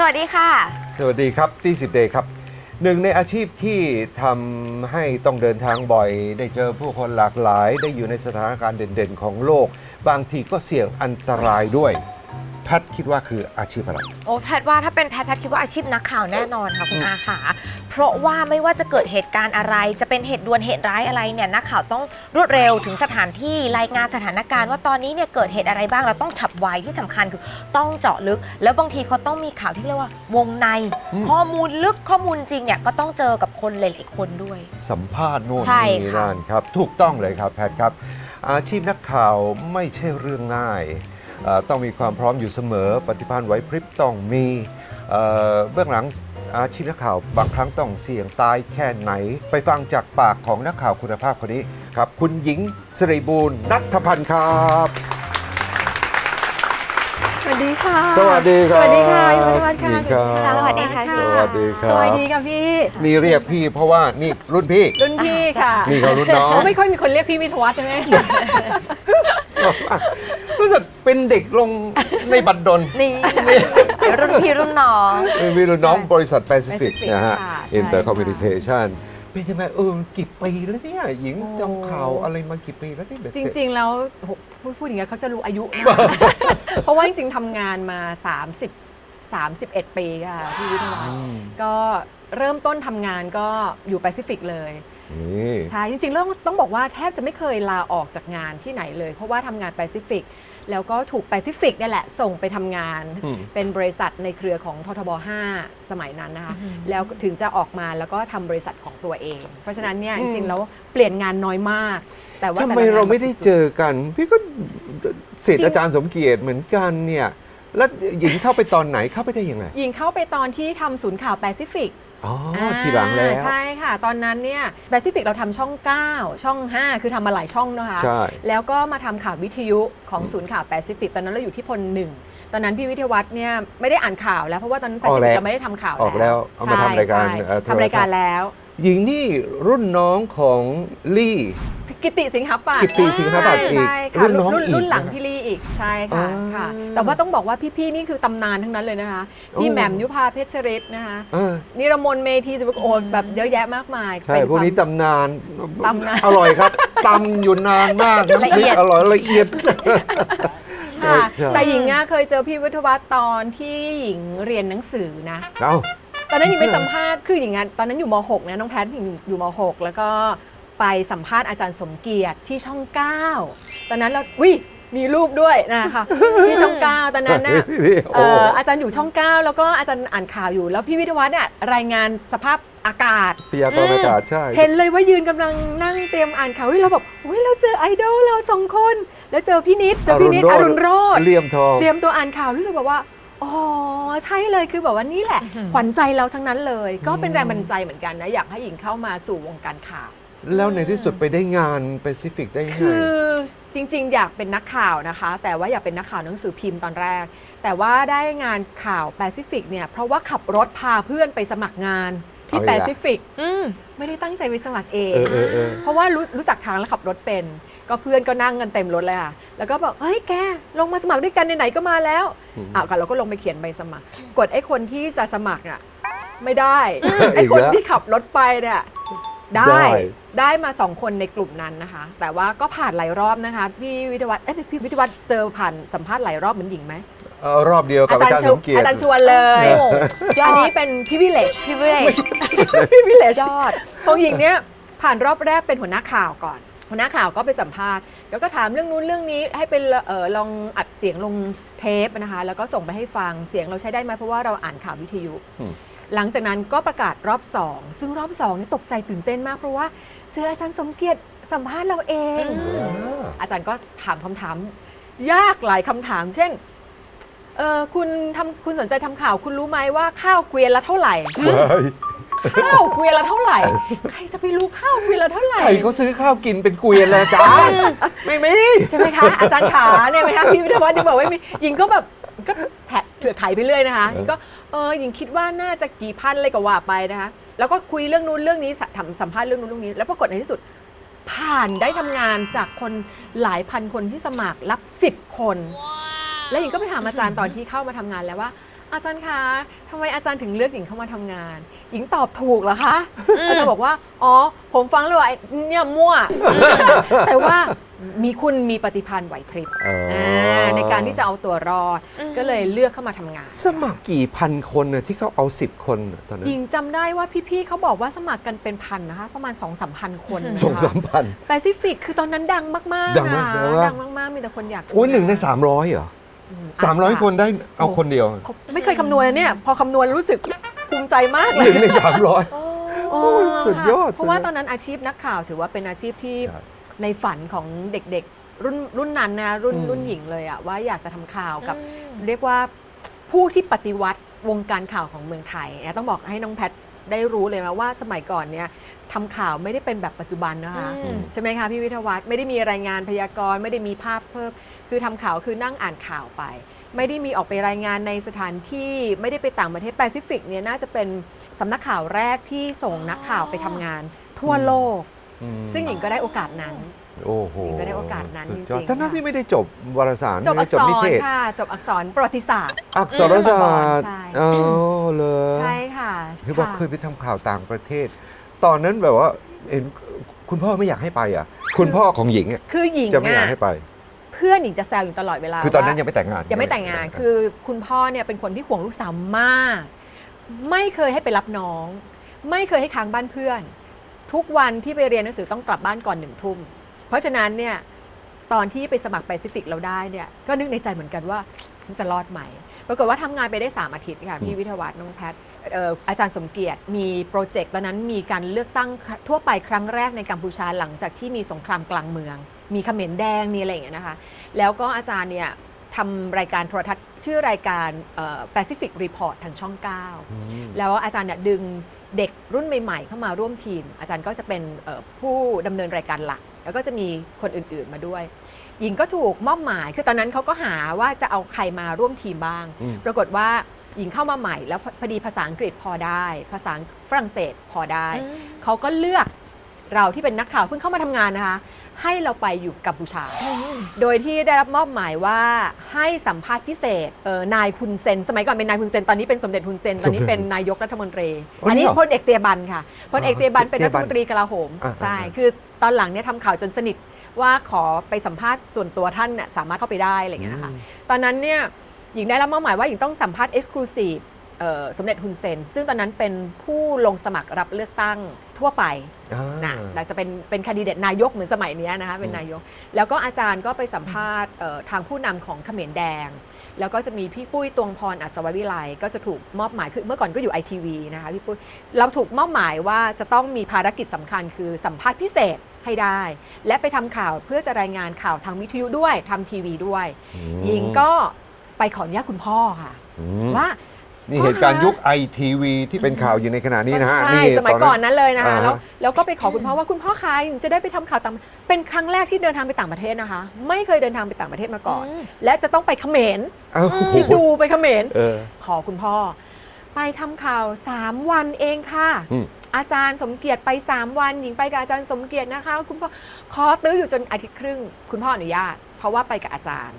สวัสดีค่ะ สวัสดีครับที่สิบเดย์ครับหนึ่งในอาชีพที่ทำให้ต้องเดินทางบ่อย ได้เจอผู้คนหลากหลาย ได้อยู่ในสถานการณ์เด่นๆ ของโลก บางทีก็เสี่ยงอันตรายด้วย แพทย์คิดว่าคืออาชีพอะไร โอ้แพทย์ว่าถ้าเป็นแพทย์แพทย์คิดว่าอาชีพนักข่าวแน่นอนค่ะคุณอาค่ะเพราะว่าไม่ว่าจะเกิดเหตุการณ์อะไร จะเป็นเหตุด่วนเหตุร้ายอะไรเนี่ยนักข่าวต้องรวดเร็วถึงสถานที่รายงานสถานการณ์ว่าตอนนี้เนี่ยเกิดเหตุอะไรบ้างเราต้องฉับไวที่สำคัญคือต้องเจาะลึก แล้วบางทีเขาต้องมีข่าวที่เรียกว่าวงใน อืม ข้อมูลลึกข้อมูลจริงเนี่ยก็ต้องเจอกับคนหลายๆคนด้วย สัมภาษณ์โน่นใช่นี่ค่ะ นั่นครับ ถูกต้องเลยครับแพทย์ครับ อาชีพนักข่าวไม่ใช่เรื่องง่ายเอ่อ ต้องมีความพร้อมอยู่เสมอ ปฏิภาณไหวพริบต้องมีเอ่อเบื้องหลังอาชีพนักข่าวบางครั้งต้องเสี่ยงตายแค่ไหน ไปฟังจากปากของนักข่าวคุณภาพคนนี้ครับ คุณหญิงสิริบูรณ์นัทพันธ์ครับสวัสดีค่ะ สวัสดีครับ สวัสดีค่ะคุณวัฒน์ค่ะหญิงครับสวัสดีค่ะ สวัสดีครับสวัสดีค่ะพี่ นี่เรียกพี่เพราะว่านี่รุ่นพี่ รุ่นพี่ค่ะ นี่เขารุ่นน้อง ไม่ค่อยมีคนเรียกพี่วิทยวัฒน์ใช่ไหมรู้สึก เป็นเด็กลงในบัตรดล นี่เดี๋ยวรุ่นพี่รุ่นน้อง มีรุ่นน้องบริษัทแปซิฟิก Pacific นะฮะค่ะใช่ อินเตอร์คอมมิวนิเคชันเป็นยังไงเออกี่ปีแล้วเนี่ย หญิงโอ้จำข่าวอะไรมากี่ปีแล้วเนี่ยเบ็ดจเสร็จริง ๆ แล้วโหพูดพูดอย่างเงี้ยเขาจะรู้อายุนะ เพราะว่าจริง ๆทำงานมา 30 31 ปีค่ะพี่วิทยวัฒอืน์มก็เริ่มต้นทำงานก็อยู่แปซิฟิกเลย นี่ ใช่จริงๆเรื่องต้องบอกว่าแทบจะไม่เคยลาออกจากงานที่ไหนเลย เพราะว่าทำงานแปซิฟิกแล้วก็ถูกแปซิฟิกนี่ยแหละ ส่งไปทำงาน อืม เป็นบริษัทในเครือของททบ 5 สมัยนั้นนะคะอือหือแล้วถึงจะออกมาแล้วก็ทำบริษัทของตัวเอง เพราะฉะนั้นเนี่ยอืจมริงๆแล้วเปลี่ยนงานน้อยมาก แต่ว่าทำแต่ไมละงนเราไม่ได้เจอกัน พี่ก็เศษจริงอาจารย์สมเกียรติเหมือนกันเนี่ย แล้วหญิงเข้าไปตอนไหนเข้าไปได้ยังไงหญิงเข้าไปตอนที่ทำศูนย์ข่าวแปซิฟิก อ๋ออทีหลังแล้ว ใช่ค่ะ ตอนนั้นเนี่ยแปซิฟิกเราทำช่อง 9 ช่อง 5 คือทำมาหลายช่องนะคะ ใช่ แล้วก็มาทำข่าววิทยุของศูนย์ข่าวแปซิฟิกตอนนั้นเราอยู่ที่พลหนึ่งตอนนั้นพี่วิทยวัฒน์เนี่ยไม่ได้อ่านข่าวแล้วเพราะว่าตอนนั้นแปซิฟิกเราไม่ได้ทำข่าวออกแล้วเอามาทำรายการใช่เอ่อทำรายการแล้ว หญิงนี่รุ่นน้องของลี่ กิติสิงหปัตย์กิตติสิงหปัตย์อีกใช่ค่ะรุ่นน้องรุ่นอีกรุ่นหลังนะพี่ลี่อีกใช่ค่ะอ่าค่ะ แต่ว่าต้องบอกว่าพี่ๆนี่คือตำนานทั้งนั้นเลยนะคะพี่โอ้ แหม่มยุพาเพชรฤทธิ์นะคะเออนิรมนเมธีสุภโอดแบบเยอะแยะมากมายใช่เป็นพวกนี้ความ ตำนานตำนาน อร่อยครับตำอยู่นานมากน้ำพละริเอีกยดอร่อยละเอียด ค่ะใช่ แต่หญิงอะเคยเจอพี่วิทยวัฒน์ตอนที่หญิงเรียนหนังสือนะ เอา ตอนนั้นหญิงไปสัมภาษณ์คือหญิงอะตอนนั้นอยู่ม .6 นะน้องแพทย์หญิงอยู่ม .6 แล้วก็ไปสัมภาษณ์อาจารย์สมเกียรติที่ช่อง 9 ตอนนั้นเราวิมีรูปด้วยนะคะที่ช่อง 9 ตอนนั้นน่ะโอ้เอ่ออาจารย์อยู่ช่อง 9 แล้วก็อาจารย์อ่านข่าวอยู่ แล้วพี่วิทยวัฒน์เนี่ยรายงานสภาพอากาศ พยากรณ์อากาศใช่ เห็นเลยว่ายืนกำลังนั่งเตรียมอ่านข่าวเฮ้ยเราแบบเฮ้ยเราเจอไอดอลเราสองคน แล้วเจอพี่นิดเจอพี่นิดอรุณโรจน์เลี่ยมทอง เตรียมตัวอ่านข่าวรู้สึกแบบว่า อ๋อใช่เลยคือแบบว่านี่แหละอื้อหือขวัญใจเราทั้งนั้นเลย ก็เป็นอืมแรงบันดาลใจเหมือนกันนะ อยากให้หญิงเข้ามาสู่วงการข่าว แล้วในที่สุดไปได้งานแปซิฟิกได้ยังไง คือจริงๆ อยากเป็นนักข่าวนะคะ แต่ว่าอยากเป็นนักข่าวหนังสือพิมพ์ตอนแรก แต่ว่าได้งานข่าวแปซิฟิกเนี่ยเพราะว่าขับรถพาเพื่อนไปสมัครงานที่เอาอีกแปแล้ว ซิฟิกอืม ไม่ได้ตั้งใจไปสมัครเอง เออเออเออ เพราะว่ารู้รู้จักทางแล้วขับรถเป็น ก็เพื่อนก็นั่งกันเต็มรถเลยค่ะ แล้วก็บอกเฮ้ยแกลงมาสมัครด้วยกันไหนๆก็มาแล้วอืมอะก็เราก็ลงไปเขียนใบสมัคร กดไอ้คนที่จะสมัครอะไม่ได้อีไอ้กคนแล้วที่ขับรถไปเนี่ยได้ได้ได้มาสองคนในกลุ่มนั้นนะคะ แต่ว่าก็ผ่านหลายรอบนะคะ พี่วิทยวัฒน์เอ้ยพี่วิทยวัฒน์เจอผ่านสัมภาษณ์หลายรอบเหมือนหญิงไหมเออรอบเดียวกับอาจารย์ชสวมเกียรติอาจารย์ชวนเลยโอ้ยออันดนี้เป็นพี่วิเลชพี่เวกพี่วิเลชยอดของหญิงเนี่ยผ่านรอบแรกเป็นหัวหน้าข่าวก่อน หัวหน้าข่าวก็ไปสัมภาษณ์แล้วก็ถามเรื่องนู้นเรื่องนี้ให้เป็นเออลองอัดเสียงลงเทปนะคะแล้วก็ส่งไปให้ฟังเสียงเราใช้ได้ไหมเพราะว่าเราอ่านข่าววิทยุอืมหลังจากนั้นก็ประกาศรอบสองซึ่งรอบสองนี่ตกใจตื่นเต้นมากเพราะว่าเจออาจารย์สมเกียรติสัมภาษณ์เราเองอืมอาจารย์ก็ถามคำถาม ยากหลายคำถาม เช่นเออคุณทำคุณสนใจทำข่าวคุณรู้ไหมว่าข้าวเกวียนละเท่าไหร่ ข้าวเกวียนละเท่าไหร่ ใครจะไปรู้ข้าวเกวียนละเท่าไหร่ ใครเขาซื้อข้าวกินเป็นเกวียนเลยอาจารย์ไม่มี ใช่ไหมคะ อาจารย์ขาเนี่ยไหมคะพี่วิทยาวัฒน์ยังบอกว่าไม่มีหญิงก็แบบก็แถะเถื่อไถไปเรื่อยนะคะหญิงก็เออหญิงคิดว่าน่าจะกี่พันเลยก็ว่าไปนะคะ แล้วก็คุยเรื่องนู้นเรื่องนี้สทำสัมภาษณ์เรื่องนู้นเรื่องนี้ แล้วปรากฏในที่สุด ผ่านได้ทำงานจากคนหลายพันคนที่สมัครรับ 10 คน แล้วหญิงก็ไปถามอาจารย์ตอนที่เข้ามาทำงานแล้วว่า อาจารย์คะทำไมอาจารย์ถึงเลือกหญิงเข้ามาทำงาน หญิงตอบถูกเหรอคะ อาจารย์บอกว่า อ๋อ ผมฟังเลยว่าไอ้เนี่ยมั่ว แต่ว่ามีคุณมีปฏิพันธ์ไหวพริบอ๋ออ่าในการที่จะเอาตัวรอด อืม ก็เลยเลือกเข้ามาทำงาน สมัครกี่พันคนน่ะที่เขาเอา10คนน่ะตอนนั้หญินงจำได้ว่าพี่ๆเขาบอกว่าสมัครกันเป็นพันนะคะ ประมาณ2องสามพันคนนะคะ สองสามพัน แปซิฟิกคือตอนนั้นดังมากๆดังมากนะดังมาก ดังมากๆ มีแต่คนอยากโอ้ยหนึ่งใน300เหรอม สามร้อยจจะคนได้เอาคนเดียวเขาไม่เคยคำนวณนะเนี่ย พอคำนวณรู้สึกภูมิใจมากเลหยนึ่งในสามร้อย โอ้โอ้ยสุดยอดเพราะว่าสุดยอดตอนนั้นอาชีพนักข่าวถือว่าเป็นอาชีพที่ใช่ในฝันของเด็กๆ รุ่นรุ่นนั้นนะรุ่นอืม รุ่นหญิงเลยอะว่าอยากจะทำข่าวกับอืมเรียกว่าผู้ที่ปฏิวัติวงการข่าวของเมืองไทยนะต้องบอกให้น้องแพท ได้รู้เลยนะว่าสมัยก่อนเนี่ยทำข่าวไม่ได้เป็นแบบปัจจุบันนะคะอืม ใช่ไหมคะพี่วิทยาวัฒน์ไม่ได้มีรายงานพยากรณ์ไม่ได้มีภาพเพิ่มคือทำข่าวคือนั่งอ่านข่าวไป ไม่ได้มีออกไปรายงานในสถานที่ไม่ได้ไปต่างประเทศแปซิฟิกเนี่ยน่าจะเป็นสำนักข่าวแรกที่ส่งนักข่าวไปทำงานทั่วโลก อืมซึ่งหญิงก็ได้โอกาสนั้น โอ้โหก็ได้โอกาสนั้นสุดยอดจริงๆท่านนั้นค่ะพี่ไม่ได้จบวารสารจบไม่อัได้กจบษนิรเทศ ค่ะ จบอักษรประวัติศาสตร์ อักษรศาสตร์ใช่ อ๋อเลยใช่ค่ะคือบอกค่ะเคยไปทำข่าวต่างประเทศ ตอนนั้นแบบว่าเห็นคุณพ่อไม่อยากให้ไปอะ คุณพ่อของหญิงอะคือหญิงจะไม่อยากอะให้ไป เพื่อนหญิงจะแซวอยู่ตลอดเวลาคือตอนนั้นว่า ยังไม่แต่งงาน ยังไม่แต่งงาน คือคุณพ่อเนี่ยเป็นคนที่ห่วงลูกสาวมาก ไม่เคยให้ไปรับน้อง ไม่เคยให้ค้างบ้านเพื่อน ทุกวันที่ไปเรียนหนังสือต้องกลับบ้านก่อนหนึ่งทุ่ม เพราะฉะนั้นเนี่ยตอนที่ไปสมัครแปซิฟิกเราได้เนี่ยก็นึกในใจเหมือนกันว่าฉันจะรอดไหมปรากฏว่าทำงานไปได้ 3 อาทิตย์ค่ะพี่วิทยาวัฒน์น้องแพทย์เอ่ออาจารย์สมเกียรติมีโปรเจกต์ตอนนั้นมีการเลือกตั้งทั่วไปครั้งแรกในกัมพูชาหลังจากที่มีสงครามกลางเมือง มีเขมรแดงมีอะไรอย่างเงี้ยนะคะ แล้วก็อาจารย์เนี่ยทำรายการโทรทัศน์ชื่อรายการเอ่อ Pacific Report ทางช่อง9อืมแล้วอาจารย์เนี่ยดึง เด็กรุ่นใหม่ๆ เข้ามาร่วมทีม อาจารย์ก็จะเป็นเอ่อผู้ดำเนินรายการหลัก แล้วก็จะมีคนอื่นๆมาด้วยหญิงก็ถูกมอบหมายคือตอนนั้นเขาก็หาว่าจะเอาใครมาร่วมทีมบ้างอืมปรากฏว่าหญิงเข้ามาใหม่แล้วพอดีภาษาอังกฤษพอได้ ภาษาฝรั่งเศสพอได้ เขาก็เลือกเราที่เป็นนักข่าวเพิ่งเข้ามาทำงานนะคะ ให้เราไปอยู่กัมพูชา โดยที่ได้รับมอบหมายว่าให้สัมภาษณ์พิเศษเอ่อนายคุณเซน สมัยก่อนเป็นนายคุณเซน ตอนนี้เป็นสมเด็จคุณเซน ตอนนี้เป็นนายกรัฐมนตรี อ๋ออันนี้เหรอพลเอกเตียบันค่ะพลเอกเตียบันเป็นเตีรัยฐบันมนตรีกลาโหมอ่าใช่อ่า คือตอนหลังเนี่ยทำข่าวจนสนิทว่าขอไปสัมภาษณ์ส่วนตัวท่านน่ะสามารถเข้าไปได้อะไรอย่างเงี้ยนะคะ ตอนนั้นเนี่ยหญิงได้รับมอบหมายว่าหญิงต้องสัมภาษณ์ Exclusive เอ่อสมเด็จฮุนเซน ซึ่งตอนนั้นเป็นผู้ลงสมัครรับเลือกตั้ง ทั่วไปอ่านะหลังจะเป็นเป็นคนดิเดตนายกเหมือนสมัยเนี้ยนะคะเป็นนายก แล้วก็อาจารย์ก็ไปสัมภาษณ์เอ่อทางผู้นำของเขมรแดง แล้วก็จะมีพี่ปุ้ยตวงพรอัศววิไลก็จะถูกมอบหมายคือเมื่อก่อนก็อยู่ไอทีวีนะคะพี่ปุ้ยเราถูกมอบหมายว่าจะต้องมีภารกิจสำคัญคือสัมภาษณ์พิเศษให้ได้ และไปทำข่าวเพื่อจะรายงานข่าวทางวิทยุด้วยทำทีวีด้วยอืมหญิงก็ไปขออนุญาตคุณพ่อค่ะอืมว่า นี่เหตุการณ์ยุคไอทีวีที่เป็นข่าวอยู่ในขณะนี้นะฮะใช่นี่สมัยก่อนนั้นเลยนะคะอ่าฮะแล้วแล้วก็ไปขอคุณพ่อว่าคุณพ่อคะหญิงจะได้ไปทำข่าวต่างเป็นครั้งแรกที่เดินทางไปต่างประเทศนะคะ ไม่เคยเดินทางไปต่างประเทศมาก่อนอืมและจะต้องไปเขมรเอ้าโอ้โหคิดดูไปเขมรเออขอคุณพ่อ ไปทำข่าว 3 วันเองค่ะอืมอาจารย์สมเกียรติไป 3 วัน หญิงไปกับอาจารย์สมเกียรตินะคะ คุณพ่อขอตื้ออยู่จนอาทิตย์ครึ่ง คุณพ่ออนุญาต เพราะว่าไปกับอาจารย์